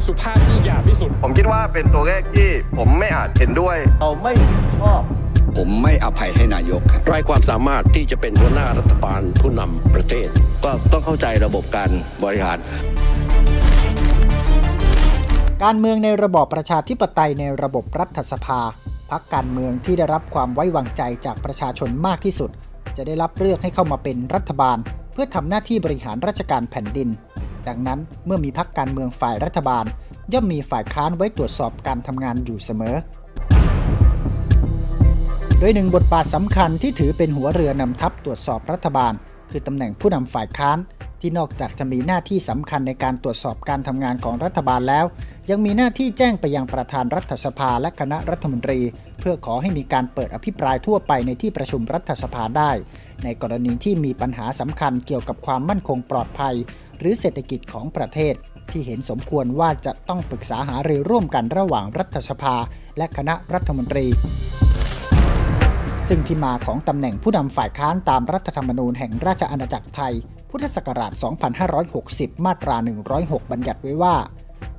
ำสุภาพที่หยาบที่สุด ผมคิดว่าเป็นตัวเลขที่ผมไม่อาจเห็นด้วย เราไม่ชอบ ผมไม่อภัยให้นายกครับไร้ความสามารถที่จะเป็นหัวหน้ารัฐบาลผู้นำประเทศ ก็ต้องเข้าใจระบบการบริหาร การเมืองในระบอบประชาธิปไตยในระบบรัฐสภาพักการเมืองที่ได้รับความไว้วางใจจากประชาชนมากที่สุด จะได้รับเลือกให้เข้ามาเป็นรัฐบาล เพื่อทำหน้าที่บริหารราชการแผ่นดิน ดังนั้นเมื่อมีพักการเมืองฝ่ายรัฐบาล ย่อมมีฝ่ายค้านไว้ตรวจสอบการทำงานอยู่เสมอ โดยหนึ่งบทบาทสำคัญที่ถือเป็นหัวเรือนำทัพตรวจสอบรัฐบาล คือตำแหน่งผู้นำฝ่ายค้าน ที่นอกจากจะมีหน้าที่สำคัญในการตรวจสอบการทำงานของรัฐบาลแล้ว ยังมีหน้าที่แจ้งไปยังประธานรัฐสภาและคณะรัฐมนตรี เพื่อขอให้มีการเปิดอภิปรายทั่วไปในที่ประชุมรัฐสภาได้ในกรณีที่มีปัญหาสำคัญเกี่ยวกับความมั่นคงปลอดภัย หรือเศรษฐกิจของประเทศ ที่เห็นสมควรว่าจะต้องปรึกษาหารือร่วมกันระหว่างรัฐสภา และคณะรัฐมนตรี ซึ่งที่มาของตำแหน่งผู้นำฝ่ายค้านตามรัฐธรรมนูญแห่งราชอาณาจักรไทย พุทธศักราช 2560 มาตรา 106 บัญญัติไว้ว่า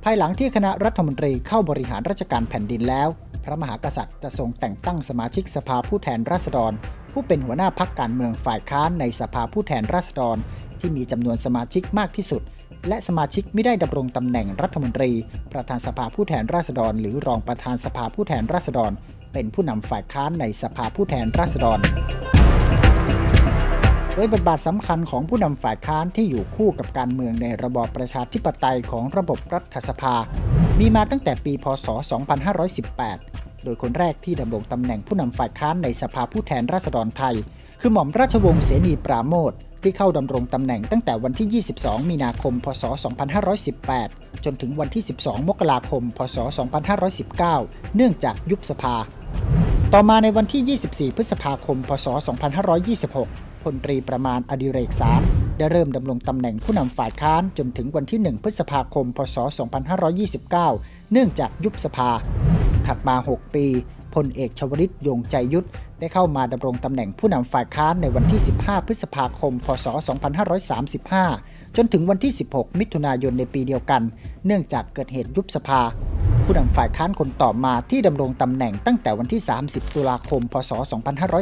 ภายหลังที่คณะรัฐมนตรีเข้าบริหารราชการแผ่นดินแล้ว พระมหากษัตริย์จะทรงแต่งตั้งสมาชิกสภาผู้แทนราษฎรผู้เป็นหัวหน้าพักการเมืองฝ่ายค้านในสภาผู้แทนราษฎร ที่มีจำนวนสมาชิกมากที่สุด และสมาชิกไม่ได้ดำรงตำแหน่งรัฐมนตรี ประธานสภาผู้แทนราษฎร หรือรองประธานสภาผู้แทนราษฎร เป็นผู้นำฝ่ายค้านในสภาผู้แทนราษฎรโดยบทบาทสำคัญของผู้นำฝ่ายค้านที่อยู่คู่กับการเมืองในระบอบประชาธิปไตยของระบบรัฐสภา มีมาตั้งแต่ปี พศ 2518 โดยคนแรกที่ดำรงตำแหน่งผู้นำฝ่ายค้านในสภาผู้แทนราษฎรไทย คือหม่อมราชวงศ์เสนีปราโมท ที่เข้าดำรงตำแหน่งตั้งแต่วันที่ 22 มีนาคม พศ 2518 จนถึงวันที่ 12 มกราคม พศ 2519 เนื่องจากยุบสภา ต่อมาในวันที่ 24 พฤษภาคม พศ 2526 พลตรีประมาณอดิเรกสารได้เริ่มดำรงตำแหน่งผู้นำฝ่ายค้านจนถึงวันที่ 1 พฤษภาคม พศ 2529 เนื่องจากยุบสภา ถัดมา 6 ปีพลเอกชวลิตยงใจยุทธ ได้เข้ามาดำรงตำแหน่งผู้นำฝ่ายค้านในวันที่ 15 พฤษภาคม พศ 2535 จนถึงวันที่ 16 มิถุนายนในปีเดียวกัน เนื่องจากเกิดเหตุยุบสภา ผู้นำฝ่ายค้านคนต่อมาที่ดำรงตำแหน่งตั้งแต่วันที่ 30 ตุลาคม พศ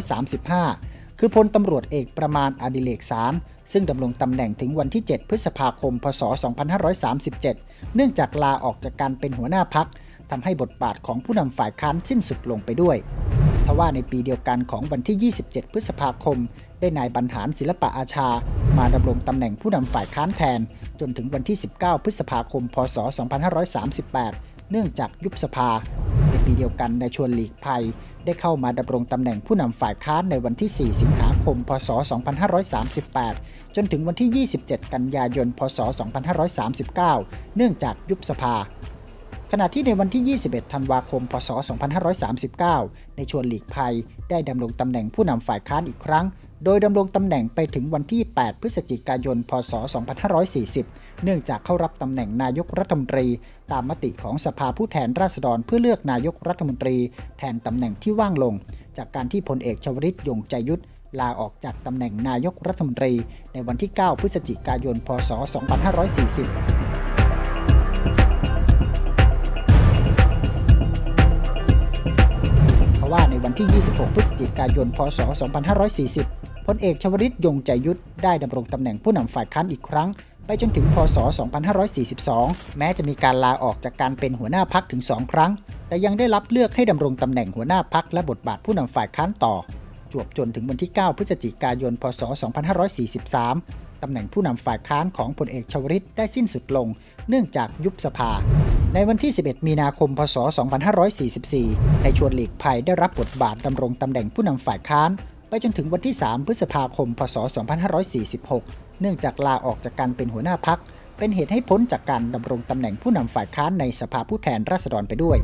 2535 คือพลตำรวจเอกประมาณอดิเลกสาร ซึ่งดำรงตำแหน่งถึงวันที่ 7 พฤษภาคม พศ 2537 เนื่องจากลาออกจากการเป็นหัวหน้าพักทำให้บทบาทของผู้นำฝ่ายค้านสิ้นสุดลงไปด้วย ทว่าในปีเดียวกันของวันที่ 27 พฤษภาคม ได้นายบรรหารศิลปะอาชา มาดำรงตำแหน่งผู้นำฝ่ายค้านแทน จนถึงวันที่ 19 พฤษภาคม พศ 2538 เนื่องจากยุบสภา ในปีเดียวกันนายชวนหลีกภัย ได้เข้ามาดำรงตำแหน่งผู้นำฝ่ายค้านในวันที่ 4 สิงหาคม พศ 2538 จนถึงวันที่ 27 กันยายน พศ 2539 เนื่องจากยุบสภา ขณะที่ในวันที่ 21 ธันวาคม พศ 2539 ในชวนหลีกภัย ได้ดำรงตำแหน่งผู้นำฝ่ายค้านอีกครั้ง โดยดำรงตำแหน่งไปถึงวันที่ 8 พฤศจิกายน พศ 2540 เนื่องจากเข้ารับตำแหน่งนายกรัฐมนตรี ตามมติของสภาผู้แทนราษฎรเพื่อเลือกนายกรัฐมนตรี แทนตำแหน่งที่ว่างลง จากการที่พลเอกชวลิตยงใจยุทธลาออกจากตำแหน่งนายกรัฐมนตรี ในวันที่ 9 พฤศจิกายน พศ 2540 วันที่ 26 พฤศจิกายน พศ 2540 พลเอกชวลิตยงใจยุทธได้ดำรงตำแหน่งผู้นำฝ่ายค้านอีกครั้ง ไปจนถึง พศ 2542 แม้จะมีการลาออกจากการเป็นหัวหน้าพักถึง 2 ครั้ง แต่ยังได้รับเลือกให้ดำรงตำแหน่งหัวหน้าพักและบทบาทผู้นำฝ่ายค้านต่อ จวบจนถึงวันที่ 9 พฤศจิกายน พศ 2543ตำแหน่งผู้นำฝ่ายค้านของพลเอกชวลิตได้สิ้นสุดลง เนื่องจากยุบสภา ในวันที่ 11 มีนาคม พศ 2544 ในชวนหลีกภัยได้รับบทบาทดำรงตำแหน่งผู้นำฝ่ายค้าน ไปจนถึงวันที่ 3 พฤษภาคม พศ 2546 เนื่องจากลาออกจากการเป็นหัวหน้าพัก เป็นเหตุให้พ้นจากการดำรงตำแหน่งผู้นำฝ่ายค้านในสภาผู้แทนราษฎรไปด้วย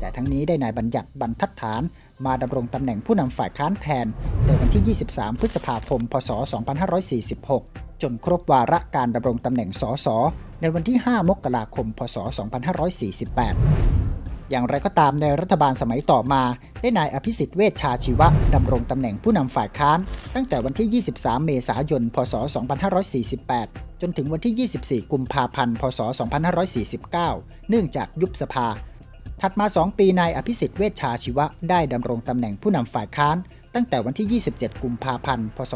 แต่ทั้งนี้ได้นายบัญญัติบรรทัดฐานมาดำรงตำแหน่งผู้นำฝ่ายค้านแทนในวันที่ 23 พฤษภาคม พศ 2546 จนครบวาระการดำรงตำแหน่งสสในวันที่ 5 มกราคม พศ 2548 อย่างไรก็ตามในรัฐบาลสมัยต่อมา ได้นายอภิสิทธิ์เวชชาชีวะดำรงตำแหน่งผู้นำฝ่ายค้าน ตั้งแต่วันที่ 23 เมษายน พศ 2548 จนถึงวันที่ 24 กุมภาพันธ์ พศ 2549 เนื่องจากยุบสภา ถัดมา 2 ปีนายอภิสิทธิ์เวชชาชีวะได้ดำรงตำแหน่งผู้นำฝ่ายค้าน ตั้งแต่วันที่ 27 กุมภาพันธ์ พศ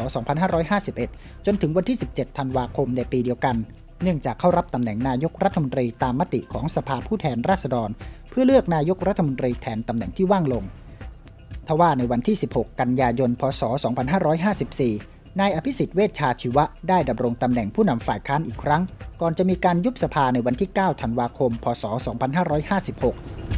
2551 จนถึงวันที่ 17 ธันวาคมในปีเดียวกัน เนื่องจากเข้ารับตำแหน่งนายกรัฐมนตรีตามมติของสภาผู้แทนราษฎร เพื่อเลือกนายกรัฐมนตรีแทนตำแหน่งที่ว่างลง ทว่าในวันที่ 16 กันยายน พศ 2554 นายอภิสิทธิ์เวชชาชีวะได้ดำรงตำแหน่งผู้นำฝ่ายค้านอีกครั้ง ก่อนจะมีการยุบสภาในวันที่ 9 ธันวาคม พศ 2556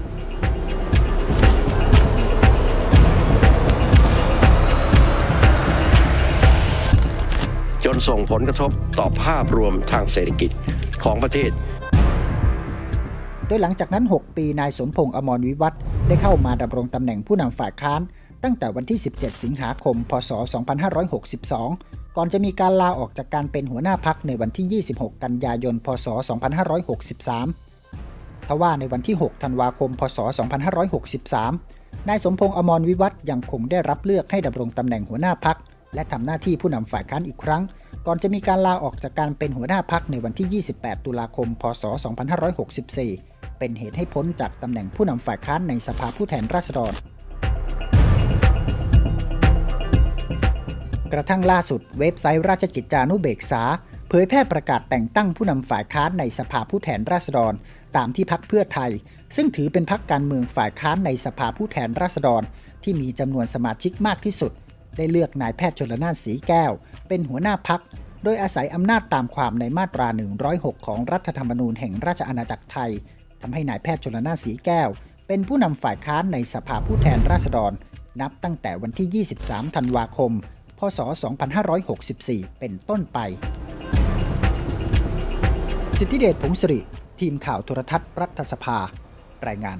ส่งผลกระทบต่อภาพรวมทางเศรษฐกิจของประเทศ โดยหลังจากนั้น 6 ปีนายสมพงษ์อมรวิวัฒน์ได้เข้ามาดำรงตำแหน่งผู้นำฝ่ายค้าน ตั้งแต่วันที่ 17 สิงหาคม พศ 2562 ก่อนจะมีการลาออกจากการเป็นหัวหน้าพักในวันที่ 26 กันยายน พศ 2563 ทว่าในวันที่ 6 ธันวาคม พศ 2563 นายสมพงษ์อมรวิวัฒน์ยังคงได้รับเลือกให้ดำรงตำแหน่งหัวหน้าพักและทำหน้าที่ผู้นำฝ่ายค้านอีกครั้ง ก่อนจะมีการลาออกจากการเป็นหัวหน้าพักในวันที่ 28 ตุลาคม พศ 2564 เป็นเหตุให้พ้นจากตำแหน่งผู้นำฝ่ายค้านในสภาผู้แทนราษฎร กระทั่งล่าสุดเว็บไซต์ราชกิจจานุเบกษา เผยแพร่ประกาศแต่งตั้งผู้นำฝ่ายค้านในสภาผู้แทนราษฎร ตามที่พักเพื่อไทย ซึ่งถือเป็นพักการเมืองฝ่ายค้านในสภาผู้แทนราษฎร ที่มีจำนวนสมาชิกมากที่สุด ได้เลือกนายแพทย์ชนละนานสีแก้ว เป็นหัวหน้าพัก โดยอาศัยอำนาจตามความในมาตรา 106 ของรัฐธรรมนูญแห่งราชอาณาจักรไทยทำให้นายแพทย์ชนละนานสีแก้ว เป็นผู้นำฝ่ายค้านในสภาผู้แทนราษฎร นับตั้งแต่วันที่ 23 ธันวาคม พศ 2564 เป็นต้นไป สิทธิเดชผงสิริ ทีมข่าวโทรทัศน์รัฐสภา รายงาน